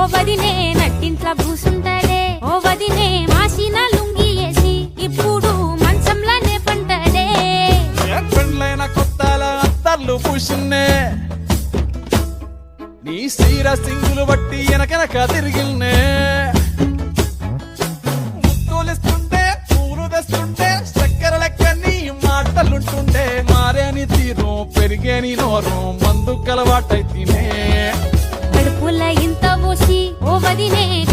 ఓ వదినే నట్టింట్ల భూసుంటడే ఓ వదినే మాసిన లుంగి వేసి ఇప్పుడు మంచంలానే పంటడే పెండ్లైన కొత్తల అత్తర్లు పూసిన్నే. నీ సీర సింగులు బట్టి వెనకనక తిరిగిల్నే. ముత్తులిస్తుంటే పూలు తెస్తుంటే చక్కెర లెక్క నీ మాటలుంటుండే మారేని తీరు పెరిగేని నోరు మందు కలవాటైతేనే ने